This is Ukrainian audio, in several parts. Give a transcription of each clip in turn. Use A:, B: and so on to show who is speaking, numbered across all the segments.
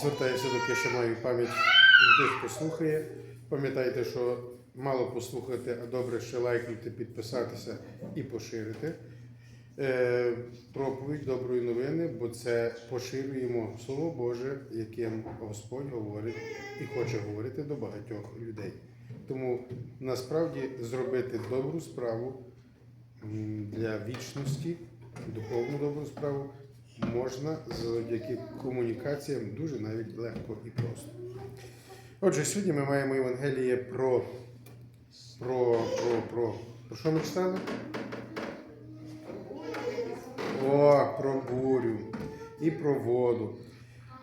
A: Звертаюся до тих, що мають пам'ять хто слухає. Пам'ятайте, що мало послухати, а добре ще лайкнути, підписатися і поширити. Е, проповідь доброї новини, бо це поширюємо Слово Боже, яким Господь говорить і хоче говорити до багатьох людей. Тому насправді зробити добру справу для вічності, духовну добру справу можна завдяки комунікаціям дуже навіть легко і просто. Отже, сьогодні ми маємо Євангеліє про, про, про, про, про що ми читали? О, про бурю і про воду.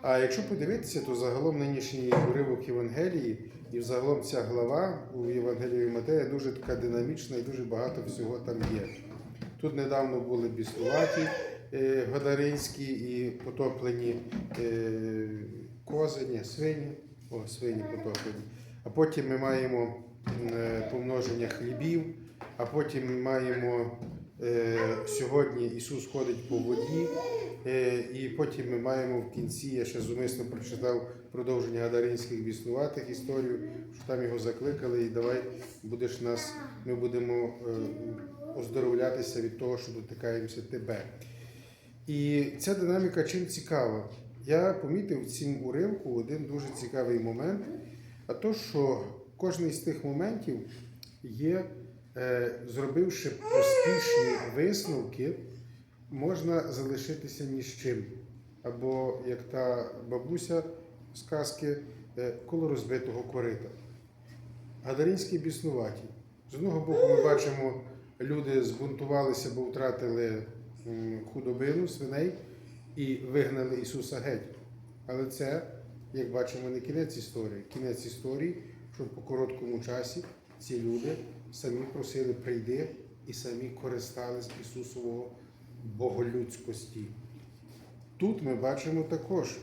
A: А якщо подивитися, то загалом нинішній уривок Євангелії і загалом ця глава у Євангелії Матея дуже така динамічна і дуже багато всього там є. Тут недавно були біснуваті е, Гадаринські і потоплені е, кози, ні, свині. О, свині потоплені. А потім ми маємо е, помноження хлібів, а потім ми маємо е, сьогодні Ісус ходить по воді, е, і потім ми маємо в кінці, я ще зумисно прочитав продовження Гадаринських біснуватих історію, що там його закликали, і давай будеш нас, ми будемо е, оздоровлятися від того, що дотикаємося тебе. І ця динаміка чим цікава. Я помітив в цім уривку один дуже цікавий момент, а то, що кожен з тих моментів є, е, зробивши поспішні висновки, можна залишитися ні з чим. Або як та бабуся з казки е, коло розбитого корита. Гадаринські біснуваті. З одного боку, ми бачимо, люди збунтувалися, бо втратили худобину, свиней і вигнали Ісуса геть. Але це, як бачимо, не кінець історії. Кінець історії, що по короткому часі ці люди самі просили прийди і самі користались Ісусового боголюдськості. Тут ми бачимо також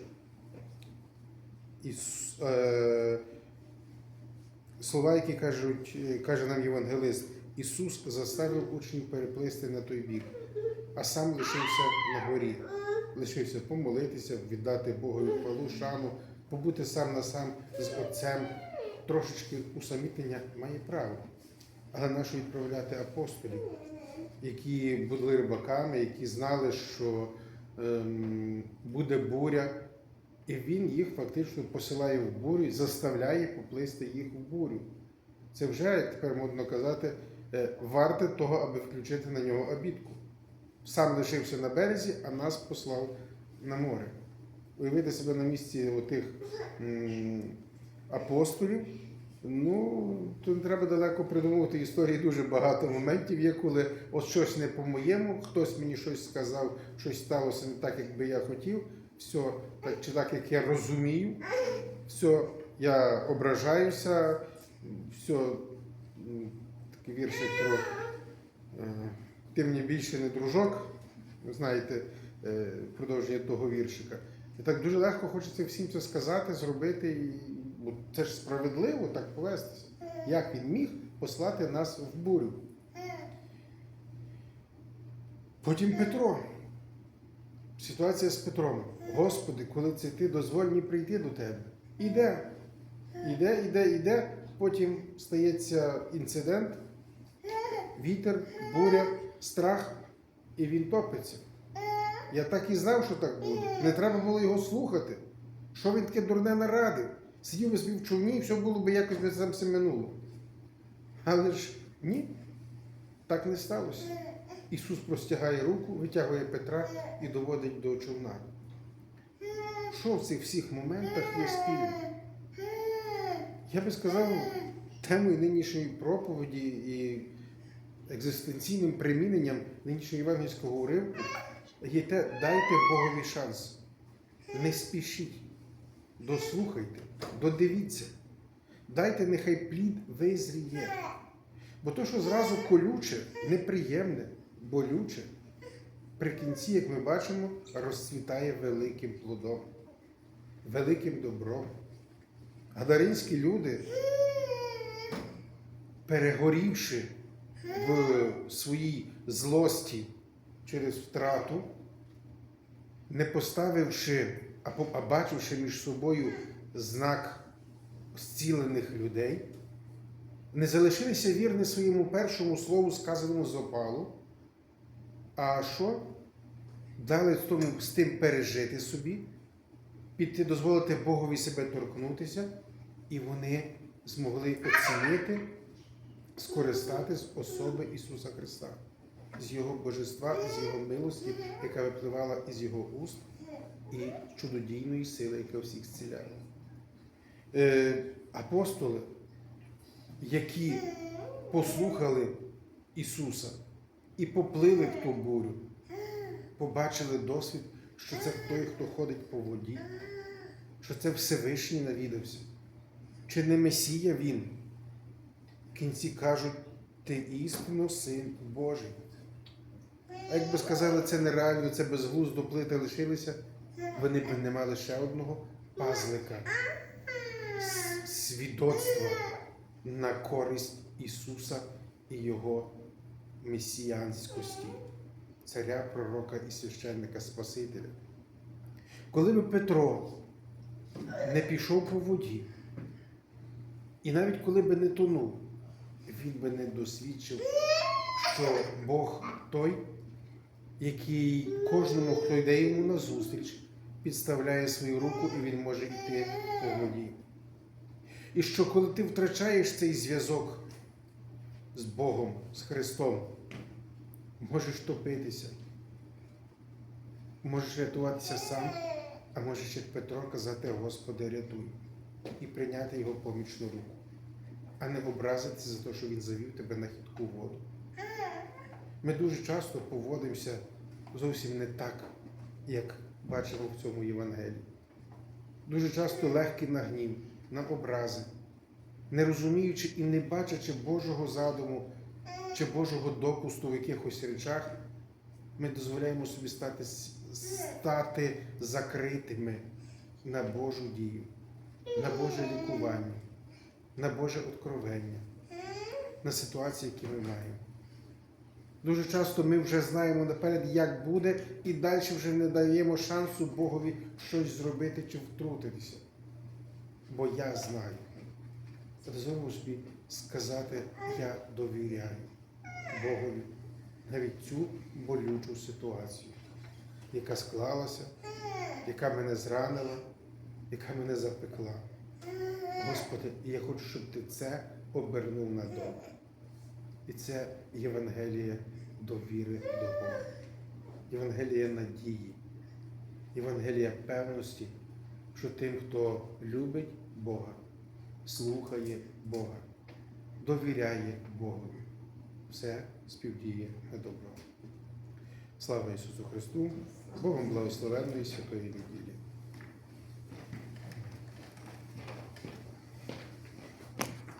A: Ісус, е, слова, які кажуть, е, каже нам Євангелист, Ісус заставив учнів переплисти на той бік, а сам лишився на горі. Лишився помолитися, віддати Богові хвалу, шану, побути сам на сам з Отцем, трошечки усамітнення має право. Але нащо відправляти апостолів, які були рибаками, які знали, що ем, буде буря, і він їх фактично посилає в бурю і заставляє поплисти їх в бурю. Це вже, тепер модно казати, е, варте того, аби включити на нього обідку. Сам лишився на березі, а нас послав на море. Уявити себе на місці отих апостолів. Ну, то треба далеко придумувати історії. Дуже багато моментів є, коли от щось не по-моєму, хтось мені щось сказав, щось сталося не так, як би я хотів. Все так чи так, як я розумію, все, я ображаюся, все м, такий віршик про е, ти мені більше не дружок. Знаєте е, продовження того віршика. І так дуже легко хочеться всім це сказати, зробити. І, бо це ж справедливо так повестися. Як він міг послати нас в бурю? Потім Петро. Ситуація з Петром. Господи, коли це ти дозволь мені прийти до тебе. Іде, іде, іде, іде. Потім стається інцидент, вітер, буря, страх, і він топиться. Я так і знав, що так буде. Не треба було його слухати. Що він таке дурне нарадив? Сидів би собі в човні, і все було б якось би там все минуло. Але ж ні, так не сталося. Ісус простягає руку, витягує Петра і доводить до човна. Що в цих всіх моментах є спільне? Я би сказав, темою нинішньої проповіді і екзистенційним приміненням нинішнього євангельського уривку є те, дайте Богові шанс. Не спішіть, дослухайте, додивіться. Дайте, нехай плід визріє. Бо то, що зразу колюче, неприємне, болюче, при кінці, як ми бачимо, розцвітає великим плодом, великим добром. Гадаринські люди, перегорівши в своїй злості через втрату, не поставивши а, бачивши між собою знак зцілених людей, не залишилися вірні своєму першому слову, сказаному з опалу, а що? Дали тому- з тим пережити собі, піти, дозволити Богові себе торкнутися, і вони змогли оцінити, скористати з особи Ісуса Христа, з Його божества, з Його милості, яка випливала із Його уст, і чудодійної сили, яка всіх зціляла. Е, апостоли, які послухали Ісуса і поплили в ту бурю, побачили досвід, що це той, хто ходить по воді, що це Всевишній навідався. Чи не Месія він? Кінці кажуть, ти істинно син Божий. А якби сказали, це нереально, це безглуздо плити лишилися, вони б не мали ще одного пазлика свідоцтва на користь Ісуса і Його месіянськості, царя, пророка і священника Спасителя. Коли би Петро не пішов по воді, і навіть коли би не тонув, він би не досвідчив, що Бог той, який кожному, хто йде йому назустріч, підставляє свою руку і він може йти по воді. І що коли ти втрачаєш цей зв'язок з Богом, з Христом, можеш топитися, можеш рятуватися сам, а можеш, як Петро, казати, Господи, рятуй, і прийняти його помічну руку, а не образитися за те, що він завів тебе на хитку воду. Ми дуже часто поводимося зовсім не так, як бачимо в цьому Євангелії. Дуже часто легкі на гнів, на образи, не розуміючи і не бачачи Божого задуму чи Божого допусту в якихось речах, ми дозволяємо собі стати, стати закритими на Божу дію, на Боже лікування, на Боже откровення, на ситуації, які ми маємо. Дуже часто ми вже знаємо наперед, як буде, і далі вже не даємо шансу Богові щось зробити чи втрутитися. Бо я знаю. Дозволимо собі сказати, я довіряю Богові навіть цю болючу ситуацію, яка склалася, яка мене зранила, яка мене запекла. Господи, я хочу, щоб ти це обернув на добре. І це Євангеліє довіри до Бога, Євангеліє надії, Євангеліє певності, що тим, хто любить Бога, слухає Бога, довіряє Богу, все співдіє на добро. Слава Ісусу Христу, Богом благословенної святої неділі.